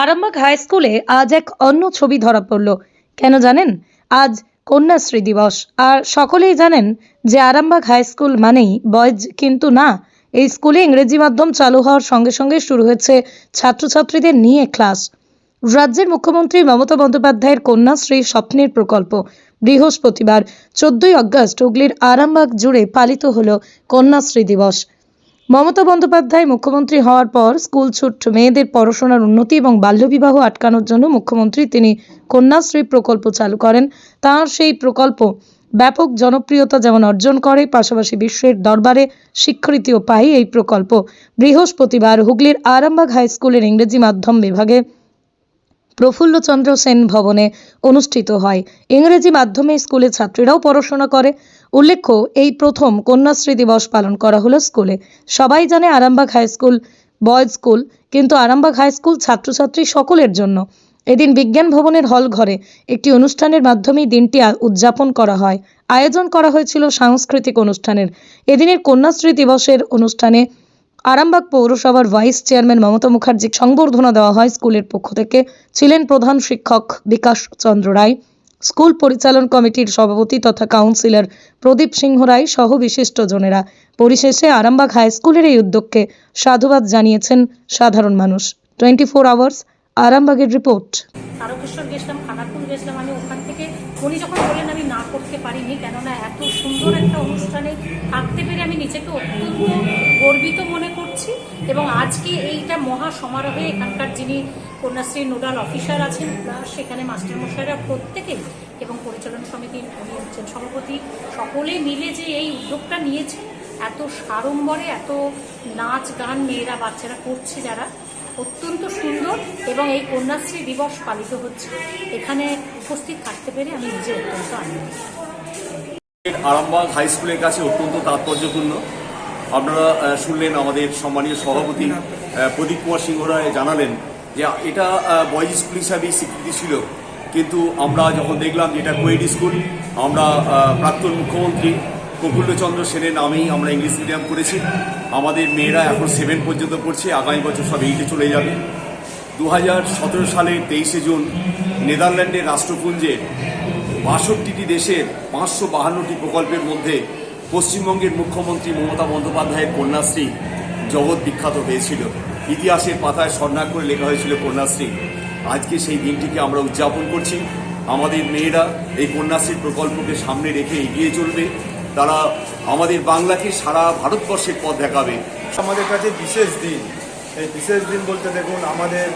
Arambagh high স্কুলে আজ এক অন্য ছবি ধরা পড়ল। কেন জানেন? আজ কন্যাশ্রী দিবস। আর সকলেই জানেন যে আরামবাগ হাই স্কুল মানেই বয়েজ, কিন্তু না, এই স্কুলে ইংরেজি মাধ্যম চালু হওয়ার সঙ্গে সঙ্গে শুরু হয়েছে ছাত্রছাত্রীদের নিয়ে ক্লাস। রাজ্যের মুখ্যমন্ত্রী মমতা বন্দ্যোপাধ্যায়ের কন্যাশ্রী স্বপ্নের প্রকল্প। বৃহস্পতিবার, চোদ্দই আগস্ট হুগলির আরামবাগ জুড়ে পালিত হল কন্যাশ্রী দিবস। মমতা বন্দ্যোপাধ্যায় মুখ্যমন্ত্রী হওয়ার পর স্কুল ছুট মেয়েদের পড়াশোনার উন্নতি এবং বাল্যবিবাহ আটকানোর জন্য মুখ্যমন্ত্রী তিনি কন্যাশ্রী প্রকল্প চালু করেন। তার সেই প্রকল্প ব্যাপক জনপ্রিয়তা যেমন অর্জন করে, পাশাপাশি বিশ্বের দরবারে স্বীকৃতিও পায় এই প্রকল্প। বৃহস্পতিবার হুগলির আরামবাগ হাই স্কুলের ইংরেজি মাধ্যম বিভাগে প্রফুল্লচন্দ্র সেন ভবনে অনুষ্ঠিত হয়। ইংরেজি মাধ্যমে স্কুলের ছাত্রীরাও পড়াশোনা করে। উল্লেখ্য, এই প্রথম কন্যাশ্রী দিবস পালন করা হলো স্কুলে। সবাই জানে Arambagh high school, boys school, কিন্তু আরামবাগ হাই স্কুল ছাত্রছাত্রী সকলের জন্য। এদিন বিজ্ঞান ভবনের হল ঘরে একটি অনুষ্ঠানের মাধ্যমে দিনটি উদযাপন করা হয়। আয়োজন করা হয়েছিল সাংস্কৃতিক অনুষ্ঠানের। এদিনের কন্যাশ্রী দিবসের অনুষ্ঠানে আরামবাগ পৌরসভার ভাইস চেয়ারম্যান মমতা মুখার্জি সংবর্ধনা দেওয়া হয় স্কুলের পক্ষ থেকে। ছিলেন প্রধান শিক্ষক বিকাশ চন্দ্র রায়। স্কুল পরিচালন কমিটির সভাপতি তথা কাউন্সিলর প্রদীপ সিংহ রায় সহ বিশিষ্টজনেরা। পরিশেষে আরামবাগ হাই স্কুলের এই উদ্যোগকে সাধুবাদ জানিয়েছেন সাধারণ মানুষ। টোয়েন্টি ফোর আওয়ার্স, আরামবাগের রিপোর্ট। তারকেশ্বর গেছিলাম আমি ওখান থেকে উনি যখন বললেন আমি না করতে পারিনি। কেননা এত সুন্দর একটা অনুষ্ঠানে থাকতে পেরে আমি নিজেকে অত্যন্ত গর্বিত মনে করছি এবং আজকে এইটা মহা সমারোহে এখানকার যিনি কন্যাশ্রী নোডাল অফিসার আছেন, প্লাস সেখানে মাস্টারমশাইরা প্রত্যেকেই এবং পরিচালন সমিতির উনি হচ্ছেন সভাপতি, সকলে মিলে যে এই উদ্যোগটা নিয়েছে এত সাড়ম্বরে, এত নাচ গান মেয়েরা, বাচ্চারা করছে যারা অত্যন্ত সুন্দর এবং এই কন্যাশ্রী দিবস পালিত হচ্ছে। এখানে উপস্থিত থাকতে পেরে আমি নিজে অত্যন্ত আনন্দিত। আরামবাগ হাই স্কুলের কাছে অত্যন্ত তাৎপর্যপূর্ণ। আপনারা শুনলেন আমাদের সম্মানীয় সভাপতি প্রদীপ কুমার সিংহ রায় জানালেন যে এটা বয়েজ স্কুল হিসাবেই স্বীকৃতি ছিল। কিন্তু আমরা যখন দেখলাম যে এটা কোয়েড স্কুল, আমরা প্রাক্তন মুখ্যমন্ত্রী প্রফুল্লচন্দ্র সেনের নামেই আমরা ইংলিশ মিডিয়াম করেছি। আমাদের মেয়েরা এখন সেভেন পর্যন্ত পড়ছে, আগামী বছর সব এইটে চলে যাবে। দু হাজার সতেরো সালের তেইশে জুন নেদারল্যান্ডের রাষ্ট্রপুঞ্জের বাষট্টিটি দেশের পাঁচশো বাহান্নটি প্রকল্পের মধ্যে পশ্চিমবঙ্গের মুখ্যমন্ত্রী মমতা বন্দ্যোপাধ্যায়ের কন্যাশ্রী জগৎ বিখ্যাত হয়েছিল। ইতিহাসের পাতায় স্বর্ণাক্ষরে লেখা হয়েছিল কন্যাশ্রী। আজকে সেই দিনটিকে আমরা উদযাপন করছি। আমাদের মেয়েরা এই কন্যাশ্রীর প্রকল্পকে সামনে রেখে এগিয়ে চলবে। তারা আমাদের বাংলাকে সারা ভারতবর্ষের পথ দেখাবে। আমাদের কাছে বিশেষ দিন, এই বিশেষ দিন বলতে দেখুন আমাদের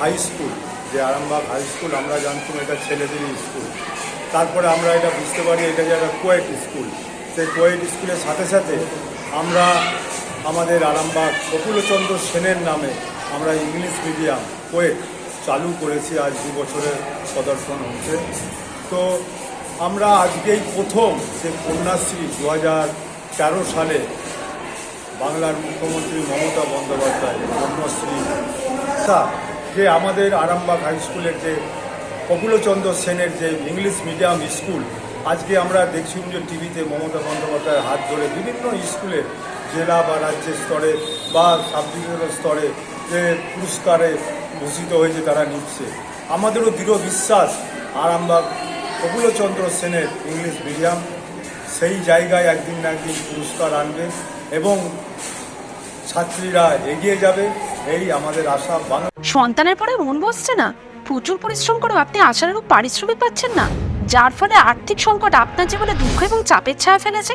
হাই স্কুল যে আরামবাগ হাই স্কুল আমরা জানতাম এটা ছেলেদের স্কুল তারপরে আমরা এটা বুঝতে পারি এটা যে একটা কোয়েট স্কুল সেই কোয়েট স্কুলের সাথে সাথে আমরা আমাদের আরামবাগ প্রফুল্লচন্দ্র সেনের নামে আমরা ইংলিশ মিডিয়াম কোয়েট চালু করেছি আজ দু বছরের প্রদর্শন হচ্ছে। তো আমরা আজকেই প্রথম যে কন্যাশ্রী দু হাজার তেরো সালে বাংলার মুখ্যমন্ত্রী মমতা বন্দ্যোপাধ্যায় কন্যাশ্রী যে আমাদের আরামবাগ হাই স্কুলের যে প্রফুল্লচন্দ্র সেনের যে ইংলিশ মিডিয়াম স্কুল আজকে আমরা দেখছি যে টিভিতে মমতা বন্দ্যোপাধ্যায়ের হাত ধরে বিভিন্ন স্কুলে জেলা বা রাজ্যের স্তরে বা সাব ডিভিশনাল স্তরে যে পুরস্কারে ভূষিত হয়েছে তারা নিচ্ছে। আমাদেরও দৃঢ় বিশ্বাস আরামবাগ প্রফুল্লচন্দ্র সেনের ইংলিশ মিডিয়াম সেই জায়গায় একদিন না একদিন পুরস্কার আনবে এবং ছাত্রীরা এগিয়ে যাবে, এই আমাদের আশা। বাংলা সন্তানের পরে মন বসছে না। প্রচুর পরিশ্রম করেও আপনি আশানুরূপ পারিশ্রমিক পাচ্ছেন না। যার ফলে আর্থিক সংকট আপনার জীবনে দুঃখ এবং চাপের ছায়া ফেলেছে।